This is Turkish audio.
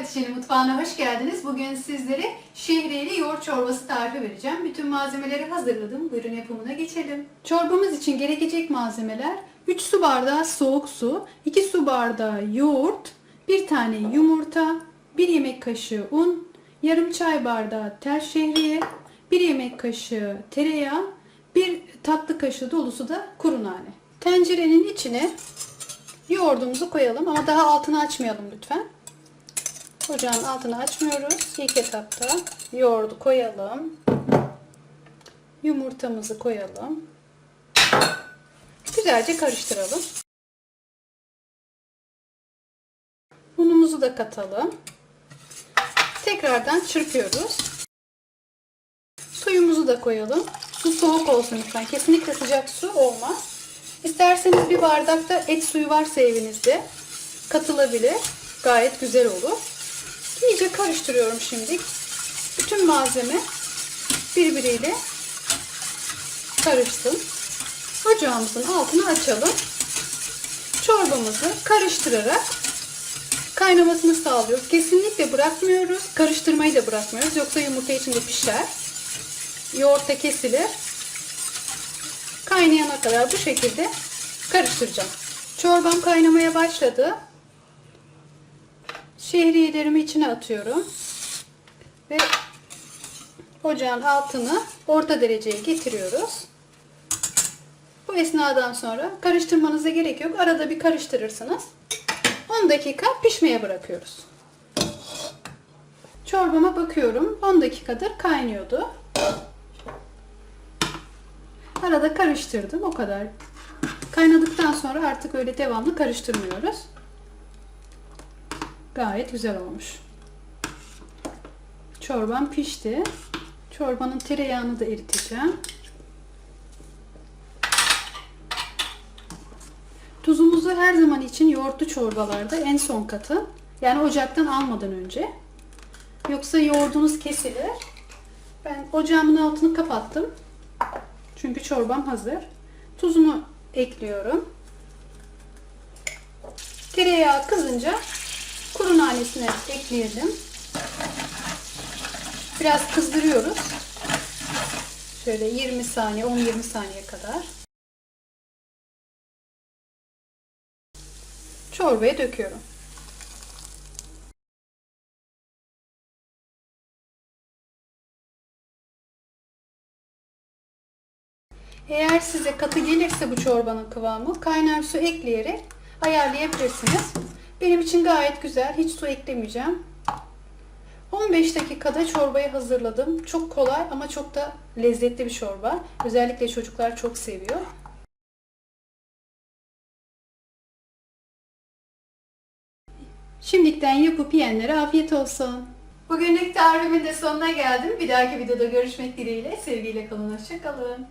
Hatice'nin mutfağına hoş geldiniz. Bugün sizlere şehriyeli yoğurt çorbası tarifi vereceğim. Bütün malzemeleri hazırladım. Buyurun yapımına geçelim. Çorbamız için gerekecek malzemeler 3 su bardağı soğuk su, 2 su bardağı yoğurt, 1 tane yumurta, 1 yemek kaşığı un, yarım çay bardağı tel şehriye, 1 yemek kaşığı tereyağı, 1 tatlı kaşığı dolusu da kuru nane. Tencerenin içine yoğurdumuzu koyalım ama daha altını açmayalım lütfen. Ocağın altını açmıyoruz. İlk etapta yoğurdu koyalım. Yumurtamızı koyalım. Güzelce karıştıralım. Unumuzu da katalım. Tekrardan çırpıyoruz. Suyumuzu da koyalım. Su soğuk olsun lütfen. Kesinlikle sıcak su olmaz. İsterseniz bir bardakta et suyu varsa evinizde katılabilir. Gayet güzel olur. İyice karıştırıyorum şimdi. Bütün malzeme birbiriyle karışsın. Ocağımızın altını açalım. Çorbamızı karıştırarak kaynamasını sağlıyoruz. Kesinlikle bırakmıyoruz. Karıştırmayı da bırakmıyoruz. Yoksa yumurta içinde pişer. Yoğurt da kesilir. Kaynayana kadar bu şekilde karıştıracağım. Çorbam kaynamaya başladı. Şehriyelerimi içine atıyorum. Ve ocağın altını orta dereceye getiriyoruz. Bu esnadan sonra karıştırmanıza gerek yok. Arada bir karıştırırsınız. 10 dakika pişmeye bırakıyoruz. Çorbama bakıyorum. 10 dakikadır kaynıyordu. Arada karıştırdım. O kadar. Kaynadıktan sonra artık öyle devamlı karıştırmıyoruz. Gayet güzel olmuş. Çorbam pişti. Çorbanın tereyağını da eriteceğim. Tuzumuzu her zaman için yoğurtlu çorbalarda en son katın. Yani ocaktan almadan önce. Yoksa yoğurdunuz kesilir. Ben ocağımın altını kapattım. Çünkü çorbam hazır. Tuzunu ekliyorum. Tereyağı kızınca kuru nanesini ekleyelim. Biraz kızdırıyoruz. Şöyle 20 saniye, 10-20 saniye kadar. Çorbaya döküyorum. Eğer size katı gelirse bu çorbanın kıvamı kaynar su ekleyerek ayarlayabilirsiniz. Benim için gayet güzel. Hiç su eklemeyeceğim. 15 dakikada çorbayı hazırladım. Çok kolay ama çok da lezzetli bir çorba. Özellikle çocuklar çok seviyor. Şimdilikten yapıp yiyenlere afiyet olsun. Bugünlük tarifimin de sonuna geldim. Bir dahaki videoda görüşmek dileğiyle. Sevgiyle kalın, hoşçakalın.